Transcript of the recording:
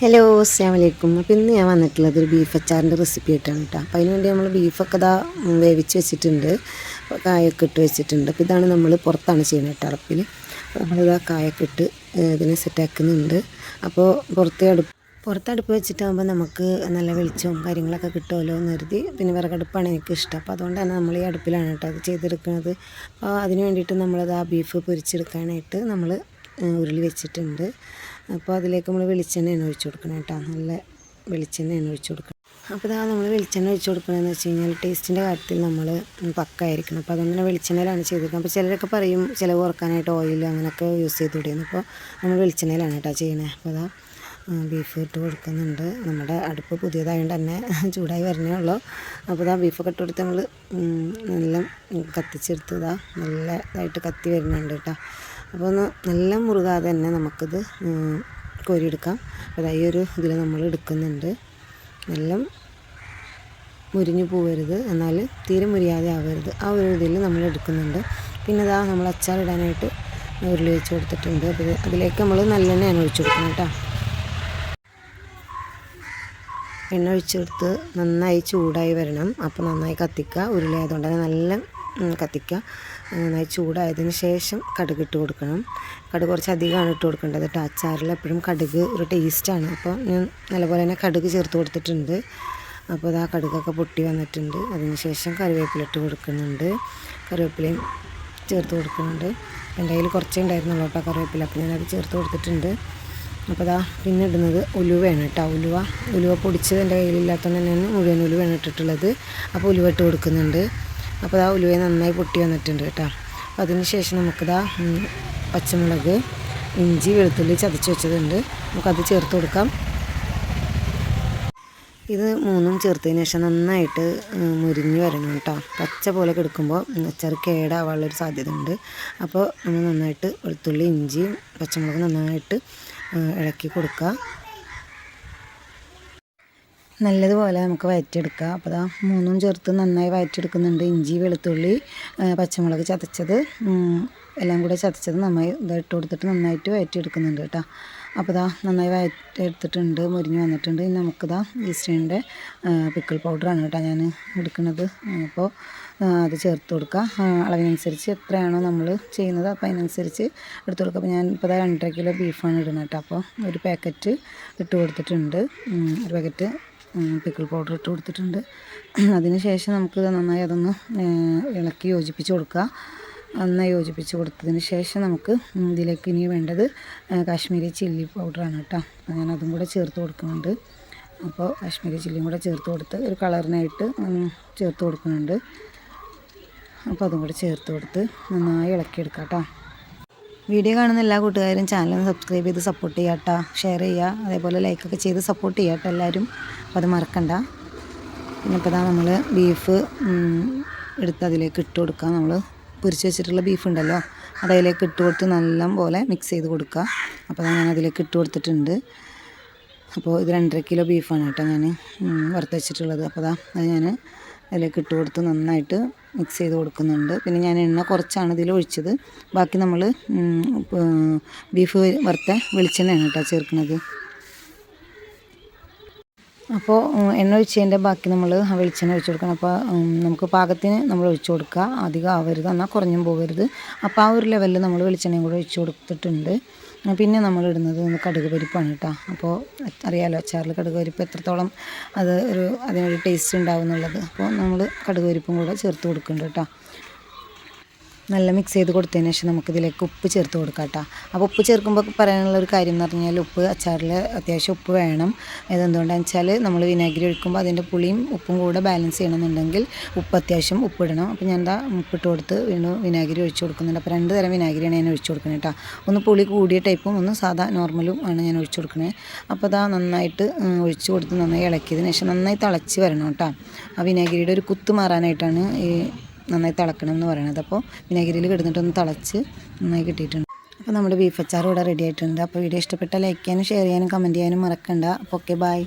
Hello അസ്സാം വലൈക്കും അപ്പോൾ ഇന്ന് ഞാൻ വന്നിട്ടുള്ളത് ഒരു ബീഫ് അച്ചാറിന്റെ റെസിപ്പി ആയിട്ടാണ് കേട്ടോ അപ്പോൾ അതിനുവേണ്ടി നമ്മൾ ബീഫൊക്കെ ഇതാ വേവിച്ച് വെച്ചിട്ടുണ്ട്. കായൊക്കെ ഇട്ട് വെച്ചിട്ടുണ്ട്. അപ്പോൾ ഇതാണ് നമ്മൾ പുറത്താണ് ചെയ്യുന്നത് അപ്പോൾ നമ്മളിതാ കായൊക്കെ ഇട്ട് ഇതിനെ സെറ്റാക്കുന്നുണ്ട് അപ്പോൾ പുറത്തെ അടുപ്പ് പുറത്തടുപ്പ് വെച്ചിട്ടാകുമ്പോൾ നമുക്ക് നല്ല വെളിച്ചവും കാര്യങ്ങളൊക്കെ കിട്ടുമല്ലോ എന്ന് കരുതി. പിന്നെ വിറകടുപ്പാണ് എനിക്ക് ഇഷ്ടം. അപ്പോൾ അതുകൊണ്ട് തന്നെ നമ്മൾ ഈ അടുപ്പിലാണ് കേട്ടോ അത് ചെയ്തെടുക്കുന്നത്. അപ്പോൾ അതിന് വേണ്ടിയിട്ട് നമ്മളത് ആ ബീഫ് പൊരിച്ചെടുക്കാനായിട്ട് നമ്മൾ ഉരുളി വെച്ചിട്ടുണ്ട്. അപ്പോൾ അതിലേക്ക് നമ്മൾ വെളിച്ചെണ്ണയാണ് ഒഴിച്ചു കൊടുക്കണം കേട്ടോ. നല്ല വെളിച്ചെണ്ണയാണ് ഒഴിച്ചു കൊടുക്കണം. അപ്പോൾ ഇതാ നമ്മൾ വെളിച്ചെണ്ണ ഒഴിച്ചു കൊടുക്കണമെന്ന് വെച്ച് കഴിഞ്ഞാൽ ടേസ്റ്റിന്റെ കാര്യത്തിൽ നമ്മൾ പക്കായിരിക്കണം. അപ്പോൾ അതുകൊണ്ട് തന്നെ വെളിച്ചെണ്ണയിലാണ് ചെയ്തിരിക്കുന്നത്. അപ്പോൾ ചിലരൊക്കെ പറയും ചിലവ് കുറക്കാനായിട്ട് ഓയിൽ അങ്ങനെയൊക്കെ യൂസ് ചെയ്ത് ചെയ്തുകൂടിയെന്ന് അപ്പോൾ നമ്മൾ വെളിച്ചെണ്ണയിലാണ് കേട്ടോ ചെയ്യണേ അപ്പോൾ അതാ ബീഫ് ഇട്ട് കൊടുക്കുന്നുണ്ട്. നമ്മുടെ അടുപ്പ് പുതിയതായതുകൊണ്ട് തന്നെ ചൂടായി വരണേ ഉള്ളൂ. അപ്പോൾ ഇതാ ബീഫൊക്കെ ഇട്ട് കൊടുത്ത് നമ്മൾ നല്ല കത്തിച്ചെടുത്തതാ നല്ലതായിട്ട് കത്തി വരുന്നുണ്ട് കേട്ടോ. അപ്പോൾ ഒന്ന് നല്ല മുറുകാതെ തന്നെ നമുക്കിത് കോരിയെടുക്കാം. അപ്പോൾ ഈ ഒരു ഇതിൽ നമ്മൾ എടുക്കുന്നുണ്ട്. നല്ല മുരിഞ്ഞു പോവരുത്. എന്നാൽ തീരെ മുരിയാതെ ആവരുത്. ആ ഒരു ഇതിൽ നമ്മൾ എടുക്കുന്നുണ്ട്. പിന്നെ ഇതാ നമ്മൾ അച്ചാറിടാനായിട്ട് ഉരുളി വെച്ച് കൊടുത്തിട്ടുണ്ട്. അപ്പോൾ അതിലേക്ക് നമ്മൾ നല്ലെണ്ണയാണ് ഒഴിച്ചു കൊടുക്കുന്നത് കേട്ടോ. എണ്ണ ഒഴിച്ചെടുത്ത് നന്നായി ചൂടായി വരണം. അപ്പോൾ നന്നായി കത്തിക്കുക. ഉരുളി ആയതുകൊണ്ട് നല്ല കത്തിക്കുക. നന്നായി ചൂടായതിന് ശേഷം കടുക് ഇട്ട് കൊടുക്കണം. കടുക് കുറച്ച് അധികമാണ് ഇട്ട് കൊടുക്കേണ്ടത് കേട്ടോ. അച്ചാറിൽ എപ്പോഴും കടുക് ഒരു ടേസ്റ്റാണ് അപ്പോൾ ഞാൻ നല്ലപോലെ തന്നെ കടുക് ചേർത്ത് കൊടുത്തിട്ടുണ്ട്. അപ്പോൾ ഇതാ കടുകൊക്കെ പൊട്ടി വന്നിട്ടുണ്ട്. അതിന് ശേഷം കറിവേപ്പില ഇട്ട് കൊടുക്കുന്നുണ്ട്. കറിവേപ്പിലയും ചേർത്ത് കൊടുക്കുന്നുണ്ട്. എന്റെ കയ്യിൽ കുറച്ചേ ഉണ്ടായിരുന്നുള്ളൂ കേട്ടോ കറിവേപ്പില. അപ്പോൾ ഞാനത് ചേർത്ത് കൊടുത്തിട്ടുണ്ട്. അപ്പോൾ ഇതാ പിന്നെ ഇടുന്നത് ഉലുവയാണ് കേട്ടോ. ഉലുവ ഉലുവ പൊടിച്ചത് എന്റെ കയ്യിലില്ലാത്തതുകൊണ്ട് തന്നെയാണ് മുഴുവൻ ഉലുവയാണ് ഇട്ടിട്ടുള്ളത്. അപ്പോൾ ഉലുവ ഇട്ട് കൊടുക്കുന്നുണ്ട്. അപ്പോൾ ഇതാ ഉലുവ നന്നായി പൊട്ടി വന്നിട്ടുണ്ട് കേട്ടോ. അപ്പോൾ അതിന് ശേഷം നമുക്കിതാ പച്ചമുളക് ഇഞ്ചി വെളുത്തുള്ളി ചതച്ച് വെച്ചതുണ്ട്. നമുക്കത് ചേർത്ത് കൊടുക്കാം. ഇത് മൂന്നും ചേർത്തതിന് ശേഷം നന്നായിട്ട് മുരിഞ്ഞ് വരണം കേട്ടോ. പച്ച പോലെ കിടക്കുമ്പോൾ അച്ചാർ കേടാവാനുള്ളൊരു സാധ്യത ഉണ്ട് അപ്പോൾ നമ്മൾ നന്നായിട്ട് വെളുത്തുള്ളി ഇഞ്ചിയും പച്ചമുളക് നന്നായിട്ട് ഇളക്കി കൊടുക്കുക. നല്ലതുപോലെ നമുക്ക് വയറ്റിയെടുക്കാം. അപ്പോൾ ദാ മൂന്നും ചേർത്ത് നന്നായി വഴറ്റിയെടുക്കുന്നുണ്ട് ഇഞ്ചി വെളുത്തുള്ളി പച്ചമുളക് ചതച്ചത് എല്ലാം കൂടെ ചതച്ചത് നന്നായി ഇതായിട്ട് കൊടുത്തിട്ട് നന്നായിട്ട് വഴറ്റിയെടുക്കുന്നുണ്ട് കേട്ടോ. അപ്പോൾ ദാ നന്നായി വഴറ്റിയെടുത്തിട്ടുണ്ട് മുരിഞ്ഞ് വന്നിട്ടുണ്ട്. ഇനി നമുക്കിതാ ഈസ്റ്റേണിന്റെ പിക്കിൾ പൗഡറാണ് കേട്ടോ ഞാൻ എടുക്കുന്നത്. അപ്പോൾ അത് ചേർത്ത് കൊടുക്കുക അളവിനനുസരിച്ച് എത്രയാണോ നമ്മൾ ചെയ്യുന്നത് അപ്പോൾ അതിനനുസരിച്ച് എടുത്ത് കൊടുക്കുക അപ്പോൾ ഞാൻ ഇപ്പോൾ രണ്ടര കിലോ ബീഫാണ് ഇടുന്നത് കേട്ടോ. അപ്പോൾ ഒരു പാക്കറ്റ് ഇട്ട് കൊടുത്തിട്ടുണ്ട്. ഒരു പാക്കറ്റ് പിക്കിൾ പൗഡർ ഇട്ട് കൊടുത്തിട്ടുണ്ട്. അതിന് ശേഷം നമുക്ക് നന്നായി അതൊന്ന് ഇളക്കി യോജിപ്പിച്ച് കൊടുക്കുക നന്നായി യോജിപ്പിച്ച് കൊടുത്തതിന് ശേഷം നമുക്ക് ഇതിലേക്ക് ഇനി വേണ്ടത് കാശ്മീരി ചില്ലി പൗഡറാണ് കേട്ടോ. ഞാൻ അതും കൂടെ ചേർത്ത് കൊടുക്കുന്നുണ്ട്. അപ്പോൾ കാശ്മീരി ചില്ലിയും കൂടെ ചേർത്ത് കൊടുത്ത് ഒരു കളറിനായിട്ട് ചേർത്ത് കൊടുക്കുന്നുണ്ട്. അപ്പോൾ അതും കൂടെ ചേർത്ത് കൊടുത്ത് നന്നായി ഇളക്കിയെടുക്കാം കേട്ടോ. വീഡിയോ കാണുന്ന എല്ലാ കൂട്ടുകാരും ചാനൽ സബ്സ്ക്രൈബ് ചെയ്ത് സപ്പോർട്ട് ചെയ്യാട്ടോ. ഷെയർ ചെയ്യുക അതേപോലെ ലൈക്കൊക്കെ ചെയ്ത് സപ്പോർട്ട് ചെയ്യാട്ടോ എല്ലാവരും അപ്പോൾ അത് മറക്കണ്ട. പിന്നെ ഇപ്പോൾ ഇതാ നമ്മൾ ബീഫ് എടുത്ത് അതിലേക്ക് ഇട്ട് കൊടുക്കുക നമ്മൾ പൊരിച്ച് വെച്ചിട്ടുള്ള ബീഫ് ഉണ്ടല്ലോ അത് അതിലേക്ക് ഇട്ട് കൊടുത്ത് നല്ല പോലെ മിക്സ് ചെയ്ത് കൊടുക്കുക അപ്പോൾ ഞാൻ അതിലേക്ക് ഇട്ട് കൊടുത്തിട്ടുണ്ട്. അപ്പോൾ ഇത് രണ്ടര കിലോ ബീഫാണ് കേട്ടോ ഞാൻ വറുത്ത് വെച്ചിട്ടുള്ളത്. അപ്പോൾ അതാ അത് ഞാൻ അതിലേക്ക് ഇട്ട് കൊടുത്ത് നന്നായിട്ട് മിക്സ് ചെയ്ത് കൊടുക്കുന്നുണ്ട്. പിന്നെ ഞാൻ എണ്ണ കുറച്ചാണ് ഇതിൽ ഒഴിച്ചത്. ബാക്കി നമ്മൾ ബീഫ് വറുത്ത വെളിച്ചെണ്ണയാണ് കേട്ടോ ചേർക്കുന്നത്. അപ്പോൾ എണ്ണ ഒഴിച്ചതിന്റെ ബാക്കി നമ്മൾ വെളിച്ചെണ്ണ ഒഴിച്ചു കൊടുക്കണം. അപ്പോൾ നമുക്ക് പാകത്തിന് നമ്മൾ ഒഴിച്ചു കൊടുക്കുക. അധികം ആവരുത് എന്നാൽ കുറഞ്ഞും പോകരുത്. അപ്പോൾ ആ ഒരു ലെവലിൽ നമ്മൾ വെളിച്ചെണ്ണയും കൂടെ ഒഴിച്ചു കൊടുത്തിട്ടുണ്ട്. പിന്നെ നമ്മൾ ഇടുന്നത് കടുക് പരിപ്പാണ് കേട്ടോ. അപ്പോൾ അറിയാമല്ലോ അച്ചാറിൽ കടുക് പരിപ്പ് എത്രത്തോളം അത് ഒരു അതിനൊരു ടേസ്റ്റ് ഉണ്ടാവും എന്നുള്ളത്. അപ്പോൾ നമ്മൾ കടുക് പരിപ്പും കൂടെ ചേർത്ത് കൊടുക്കുന്നുണ്ട് കേട്ടോ. നല്ല മിക്സ് ചെയ്ത് കൊടുത്തതിന് ശേഷം നമുക്കിതിലേക്ക് ഉപ്പ് ചേർത്ത് കൊടുക്കാം കേട്ടോ. അപ്പോൾ ഉപ്പ് ചേർക്കുമ്പോൾ പറയാനുള്ള ഒരു കാര്യം എന്ന് പറഞ്ഞാൽ ഉപ്പ് അച്ചാറിൽ അത്യാവശ്യം ഉപ്പ് വേണം. ഇതെന്തുകൊണ്ടാണെന്ന് വെച്ചാൽ നമ്മൾ വിനാഗിരി ഒഴിക്കുമ്പോൾ അതിന്റെ പുളിയും ഉപ്പും കൂടെ ബാലൻസ് ചെയ്യണമെന്നുണ്ടെങ്കിൽ ഉപ്പ് അത്യാവശ്യം ഉപ്പിടണം അപ്പോൾ ഞാൻ എന്താ ഉപ്പിട്ട് കൊടുത്ത് വീണ്ടും വിനാഗിരി ഒഴിച്ച് കൊടുക്കുന്നുണ്ട്. അപ്പോൾ രണ്ട് തരം വിനാഗിരിയാണ് ഞാൻ ഒഴിച്ച് കൊടുക്കുന്നത് കേട്ടോ. ഒന്ന് പുളി കൂടിയ ടൈപ്പും ഒന്ന് സാധാ നോർമലും ആണ് ഞാൻ ഒഴിച്ച് കൊടുക്കുന്നത്. അപ്പോൾ അതാ നന്നായിട്ട് ഒഴിച്ച് കൊടുത്ത് നന്നായി ഇളക്കിയതിന് ശേഷം നന്നായി തിളച്ച് വരണം കേട്ടോ. ആ വിനാഗിരിയുടെ ഒരു കുത്ത് മാറാനായിട്ടാണ് ഈ നന്നായി തിളക്കണം എന്ന് പറയണത്. അപ്പോൾ വിനാഗിരിയിൽ കിടന്നിട്ടൊന്ന് തിളച്ച് നന്നായി കിട്ടിയിട്ടുണ്ട്. അപ്പോൾ നമ്മുടെ ബീഫ് അച്ചാർ ഇവിടെ റെഡി ആയിട്ടുണ്ട്. അപ്പോൾ വീഡിയോ ഇഷ്ടപ്പെട്ടാൽ ലൈക്ക് ചെയ്യാനും ഷെയർ ചെയ്യാനും കമന്റ് ചെയ്യാനും മറക്കണ്ട. അപ്പോൾ ഓക്കെ ബൈ